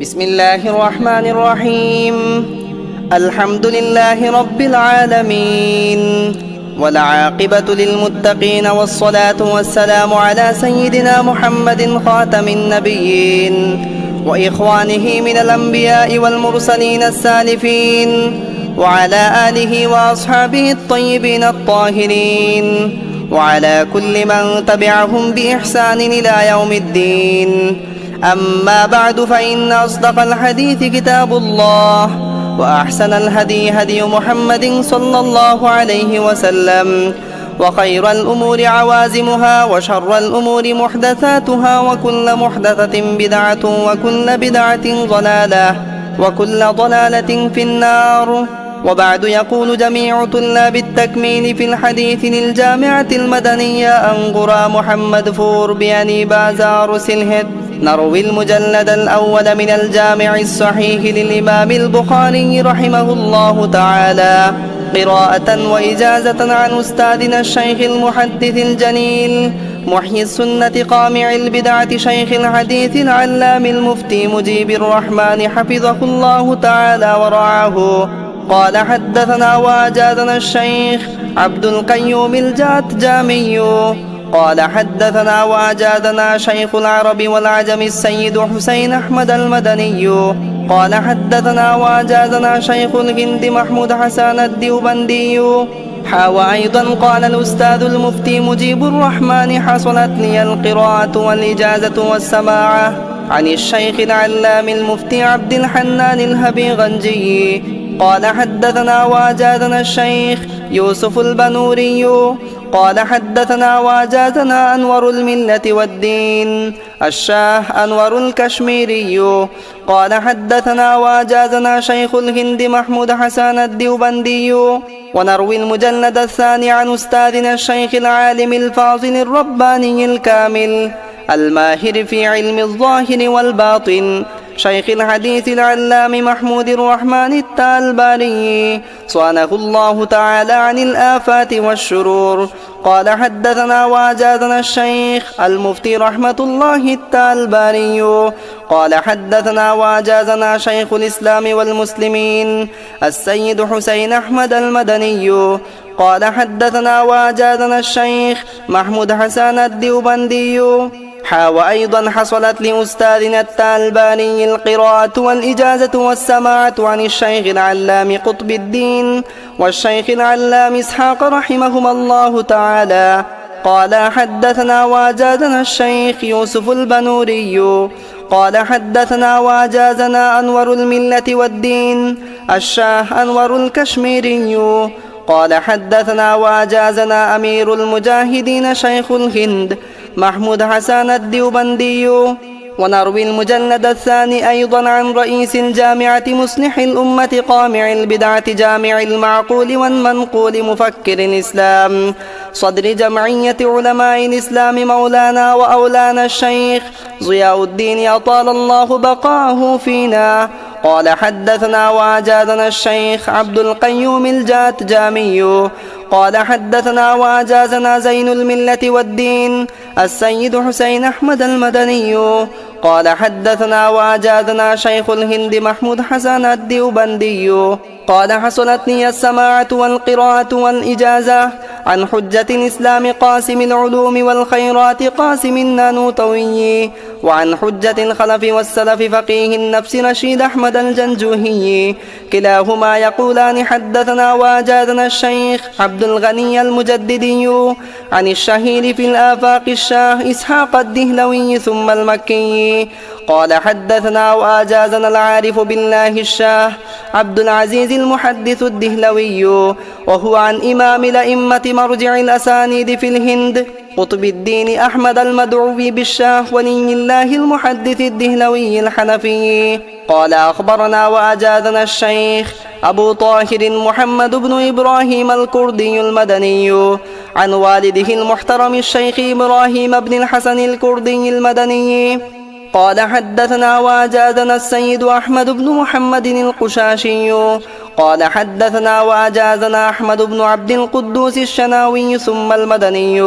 بسم الله الرحمن الرحيم الحمد لله رب العالمين والعاقبة للمتقين والصلاة والسلام على سيدنا محمد خاتم النبيين وإخوانه من الأنبياء والمرسلين السالفين وعلى آله وأصحابه الطيبين الطاهرين وعلى كل من تبعهم بإحسان إلى يوم الدين أما بعد فإن أصدق الحديث كتاب الله وأحسن الهدي هدي محمد صلى الله عليه وسلم وخير الأمور عوازمها وشر الأمور محدثاتها وكل محدثة بدعة وكل بدعة ضلالة وكل ضلالة في النار وبعد يقول جميع طلاب التكميل في الحديث للجامعة المدنية أنقرى محمد فور بياني بازار سلهد. نروي المجلد الأول من الجامع الصحيح للإمام البخاري رحمه الله تعالى قراءة وإجازة عن أستاذنا الشيخ المحدث الجليل محيي السنة قامع البدعة شيخ الحديث العلام المفتي مجيب الرحمن حفظه الله تعالى ورعاه. قال حدثنا واجادنا الشيخ عبد القيوم الجات جامي قال حدثنا واجادنا شيخ العرب والعجم السيد حسين أحمد المدني. قال حدثنا واجادنا شيخ الهند محمود حسان الديوبندي. حاوى أيضا قال الأستاذ المفتي مجيب الرحمن حصلت لي القراءة والإجازة والسماعة عن الشيخ العلام المفتي عبد الحنان الهبيغنجي قال حدثنا واجادنا الشيخ يوسف البنوري. قال حدثنا واجازنا أنور الملة والدين الشاه أنور الكشميري. قال حدثنا واجازنا شيخ الهند محمود حسان الديوبندي. ونروي المجلد الثاني عن أستاذنا الشيخ العالم الفاضل الرباني الكامل الماهر في علم الظاهر والباطن. شيخ الحديث العلام محمود الرحمن التالباني صانه الله تعالى عن الآفات والشرور. قال حدثنا واجادنا الشيخ المفتي رحمة الله التالباني. قال حدثنا واجازنا شيخ الإسلام والمسلمين السيد حسين أحمد المدني. قال حدثنا واجادنا الشيخ محمود حسان الديوبندي. حاوى أيضا حصلت لأستاذنا التالباني القراءة والإجازة والسماعة عن الشيخ العلام قطب الدين والشيخ العلام إسحاق رحمهما الله تعالى. قال حدثنا واجازنا الشيخ يوسف البنوري. قال حدثنا واجازنا أنور الملة والدين الشاه أنور الكشميري. قال حدثنا واجازنا أمير المجاهدين شيخ الهند محمود حسان الديوبندي ونروي المجلد الثاني أيضا عن رئيس الجامعة مصلح الأمة قامع البدعة جامع المعقول والمنقول مفكر الإسلام صدر جمعية علماء الإسلام مولانا وأولانا الشيخ ضياء الدين أطال الله بقاءه فينا قال حدثنا واجادنا الشيخ عبد القيوم الجات جامي قال حدثنا واجازنا زين الملة والدين السيد حسين أحمد المدني. قال حدثنا واجازنا شيخ الهند محمود حسن الديوبندي. قال حصلت لي السماعة والقراءة والإجازة. عن حجة الإسلام قاسم العلوم والخيرات قاسم النانوطوي وعن حجة الخلف والسلف فقيه النفس رشيد أحمد الجنجوهي. كلاهما يقولان حدثنا واجادنا الشيخ عبد الغني المجددي عن الشهير في الآفاق الشاه إسحاق الدهلوي ثم المكي. قال حدثنا وآجازنا العارف بالله الشاه عبد العزيز المحدث الدهلوي وهو عن إمام الأئمة مرجع الأسانيد في الهند قطب الدين أحمد المدعوي بالشاه ولي الله المحدث الدهلوي الحنفي. قال أخبرنا وأجازنا الشيخ أبو طاهر محمد بن إبراهيم الكردي المدني عن والده المحترم الشيخ إبراهيم بن الحسن الكردي المدني. قال حدثنا واجادنا السيد أحمد بن محمد القشاشي. قال حدثنا واجازنا أحمد بن عبد القدوس الشناوي ثم المدني.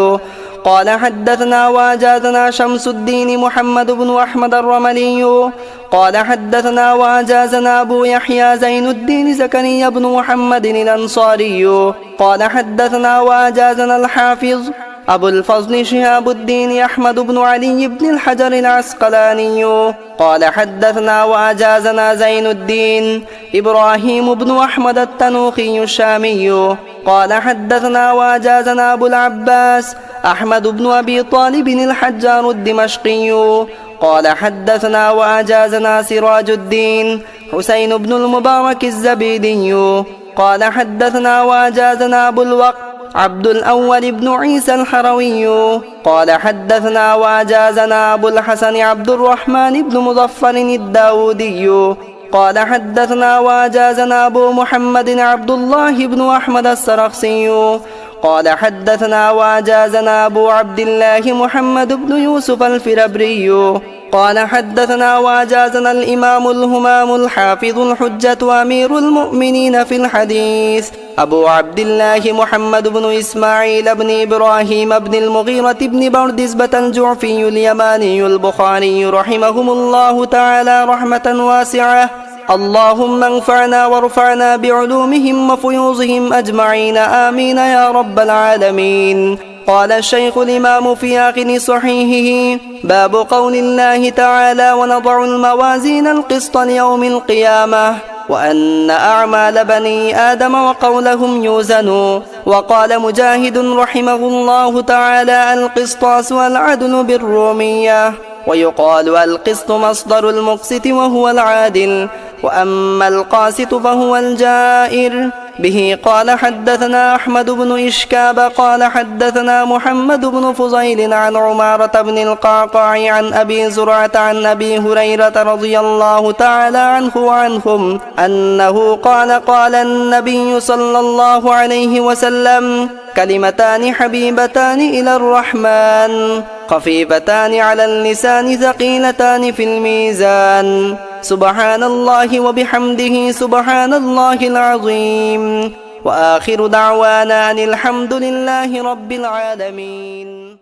قال حدثنا واجازنا شمس الدين محمد بن أحمد الرملي. قال حدثنا واجازنا أبو يحيى زين الدين زكريا بن محمد الأنصاري. قال حدثنا واجازنا الحافظ أبو الفضل شهاب الدين أحمد بن علي بن الحجر العسقلاني. قال حدثنا وأجازنا زين الدين إبراهيم بن أحمد التنوخي الشامي. قال حدثنا وأجازنا أبو العباس أحمد بن أبي طالب الحجار الدمشقي. قال حدثنا وأجازنا سراج الدين حسين بن المبارك الزبيدي. قال حدثنا وأجازنا أبو الوقت عبد الأول بن عيسى الحروي. قال حدثنا وأجازنا أبو الحسن عبد الرحمن بن مظفر الداودي. قال حدثنا وأجازنا أبو محمد عبد الله بن أحمد السرخسي. قال حدثنا وأجازنا أبو عبد الله محمد بن يوسف الفربري. قال حدثنا وأجازنا الإمام الهمام الحافظ الحجة أمير المؤمنين في الحديث. أبو عبد الله محمد بن إسماعيل بن إبراهيم بن المغيرة بن بردزبة الجعفي اليماني البخاري رحمهم الله تعالى رحمة واسعة. اللهم انفعنا وارفعنا بعلومهم وفيوضهم أجمعين. آمين يا رب العالمين. قال الشيخ الإمام في آخر صحيحه باب قول الله تعالى ونضع الموازين القسط ليوم القيامة. وأن أعمال بني آدم وقولهم يوزنوا. وقال مجاهد رحمه الله تعالى القسطاس والعدل بالرومية. ويقال القسط مصدر المقسط وهو العادل. وأما القاسط فهو الجائر. به قال حدثنا أحمد بن إشكاب قال حدثنا محمد بن فضيل عن عمارة بن القعقاع عن أبي زرعة عن أبي هريرة رضي الله تعالى عنه وعنهم أنه قال قال النبي صلى الله عليه وسلم كلمتان حبيبتان إلى الرحمن خفيفتان على اللسان ثقيلتان في الميزان. سبحان الله وبحمده سبحان الله العظيم. وآخر دعوانا الحمد لله رب العالمين.